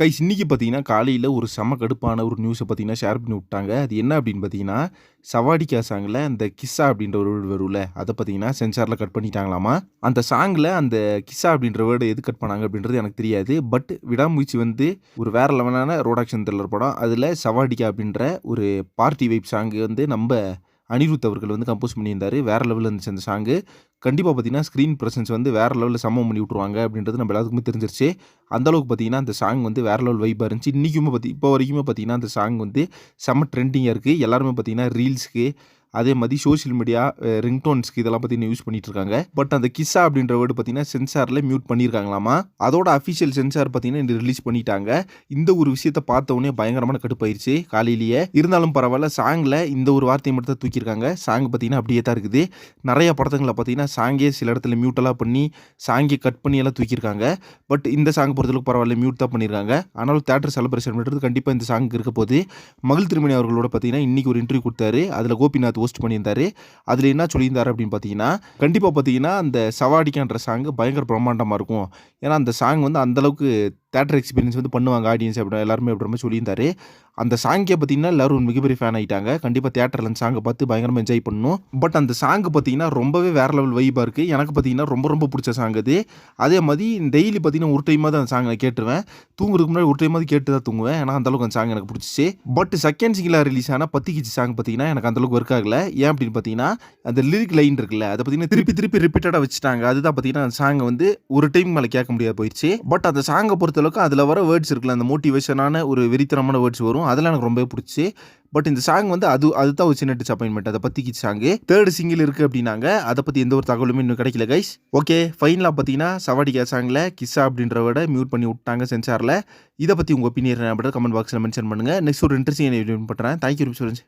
Guys இன்னைக்கு பார்த்தீங்கன்னா காலையில் ஒரு செம கடுப்பான ஒரு நியூஸை பார்த்தீங்கன்னா ஷேர் பண்ணி விட்டாங்க. அது என்ன அப்படின்னு பார்த்தீங்கன்னா சவாடிக்கா சாங்கில் அந்த கிஸ்ஸா அப்படின்ற ஒரு வேர்டு வரும்ல அதை பார்த்தீங்கன்னா சென்சாரில் கட் பண்ணிட்டாங்களாமா? அந்த சாங்கில் அந்த கிஸ்ஸா அப்படின்ற வேர்டு எது கட் பண்ணாங்க அப்படின்றது எனக்கு தெரியாது. பட் விடாமூச்சி வந்து ஒரு வேற லெவலான ரோடாக்ஷன் த்ரில்லர் படம். அதில் சவாடிக்கா அப்படின்ற ஒரு பார்ட்டி வைப் சாங்கு வந்து நம்ம அனிருத் அவர்கள் வந்து கம்போஸ் பண்ணியிருந்தார். வேறு லெவலில் இருந்துச்சு அந்த சாங்கு கண்டிப்பாக பார்த்தீங்கன்னா ஸ்க்ரீன் ப்ரெசன்ஸ் வந்து வேறு லெவலில் சமம் பண்ணி விட்ருவாங்க அப்படின்றது நம்ம எல்லாத்துக்குமே தெரிஞ்சிருச்சு. அந்த அளவுக்கு பார்த்தீங்கன்னா அந்த சாங் வந்து வேறு லெவல் வைப்பாக இருந்துச்சு. இன்றைக்குமே பார்த்தி இப்போ வரைக்குமே பார்த்தீங்கன்னா அந்த சாங் வந்து செம்ம ட்ரெண்டிங்காக இருக்குது எல்லாருமே பார்த்தீங்கன்னா ரீல்ஸ்க்கு அதே மாதிரி சோஷியல் மீடியா ரிங்டோன்ஸ்க்கு இதெல்லாம் பார்த்தீங்கன்னா யூஸ் பண்ணிட்டு இருக்காங்க பட் அந்த கிஸ்ஸா அப்படின்ற வேர்டு பார்த்தீங்கன்னா சென்சாரில் மியூட் பண்ணியிருக்காங்களாமா அதோட அஃபிஷியல் சென்சார் பார்த்தீங்கன்னா ரிலீஸ் பண்ணிட்டாங்க. இந்த ஒரு விஷயத்தை பார்த்த உடனே பயங்கரமான கடுப்பாயிருச்சு. காலையிலேயே இருந்தாலும் பரவாயில்ல சாங்கில் இந்த ஒரு வார்த்தையை மட்டும் தான் தூக்கியிருக்காங்க. சாங் பார்த்தீங்கன்னா அப்படியே தான் இருக்குது. நிறைய படத்துங்களை பார்த்தீங்கன்னா சாங்கே சில இடத்துல மியூட்டெல்லாம் பண்ணி சாங்கே கட் பண்ணி எல்லாம் தூக்கியிருக்காங்க. பட் இந்த சாங் பொறுத்தளவுக்கு பரவாயில்ல மியூட் தான் பண்ணியிருக்காங்க. ஆனாலும் தேட்டர் செலிப்ரேஷன் பண்ணுறது கண்டிப்பாக இந்த சாங் இருக்க போது மகள் திருமணி அவர்களோட பார்த்தீங்கன்னா இன்றைக்கி ஒரு இன்டர்வியூ கொடுத்தாரு. அதில் கோபிநாத் ஹோஸ்ட் பண்ணியிருந்தாரு. அதில் என்ன சொல்லியிருந்தார் அப்படின்னு பார்த்தீங்கன்னா கண்டிப்பாக பார்த்தீங்கன்னா அந்த சவாடிக்கான்ற சாங் பயங்கர பிரம்மாண்டமாக இருக்கும். ஏன்னா அந்த சாங் வந்து அந்தளவுக்கு தேட்டர் எக்ஸ்பீரியன்ஸ் வந்து பண்ணுவாங்க ஆடியன்ஸ் அப்படி எல்லாருமே அப்படி மாதிரி சொல்லியிருந்தாரு. அந்த சாங்கே பார்த்தீங்கன்னா எல்லாரும் ஒரு மிகப்பெரிய ஃபேன் ஆகிட்டாங்க கண்டிப்பாக தேட்டரில் அந்த சாங்கை பார்த்து பயங்கரமாக என்ஜாய் பண்ணணும். பட் அந்த சாங் பார்த்தீங்கன்னா ரொம்பவே வேறு லெவல் வைப்பாக இருக்குது எனக்கு பார்த்தீங்கன்னா ரொம்ப ரொம்ப பிடிச்ச சாங் அது. அதே மாதிரி டெய்லி பார்த்தீங்கன்னா ஒரு டைமாக தான் அந்த சாங் நான் கேட்டுருவேன். தூங்குறதுக்கு முன்னாடி ஒரு டைமாவது கேட்டு தான் தூங்குவேன். ஏன்னா அந்தளவுக்கு அந்த சாங் எனக்கு பிடிச்சிச்சு. பட் செகண்ட் சிங்கிளாக ரிலீஸ் ஆனால் பத்தி கிச்சி சாங் பார்த்தீங்கன்னா எனக்கு அந்தளவுக்கு ஒர்க் ஆகல. ஏன் அப்படின்னு பார்த்தீங்கன்னா அந்த லிரிக் லைன் இருக்குல்ல அதை பார்த்தீங்கன்னா திருப்பி திருப்பி ரிப்பீட்டடாக வச்சுட்டாங்க. அதுதான் பார்த்தீங்கன்னா அந்த சாங்கை வந்து ஒரு டைம் மேலே கேட்க முடியாது போயிடுச்சு பட் அந்த சாங்கை பொறுத்த பொறுத்தளவுக்கு அதில் வர வேர்ட்ஸ் இருக்குல்ல அந்த மோட்டிவேஷனான ஒரு வெறித்தனமான வேர்ட்ஸ் வரும். அதெல்லாம் எனக்கு ரொம்பவே பிடிச்சி. பட் இந்த சாங் வந்து அது அதுதான் ஒரு சின்ன டிசப்பாயின்மெண்ட் அதை பற்றி சாங்கு தேர்ட் சிங்கிள் இருக்குது அப்படின்னாங்க. அதை பற்றி எந்த ஒரு தகவலுமே இன்னும் கிடைக்கல கைஸ் ஓகே ஃபைனலாக பார்த்தீங்கன்னா சவாடிக்கா சாங்கில் கிஸ்ஸா அப்படின்ற விட மியூட் பண்ணி விட்டாங்க சென்சாரில். இதை பற்றி உங்கள் ஒப்பீனியன் அப்படின்ற கமெண்ட் பாக்ஸில் மென்ஷன் பண்ணுங்கள் நெக்ஸ்ட் ஒரு இன்ட்ரெஸ்டிங் பண்ணுறேன் தேங்க்யூ சொல்லுங்க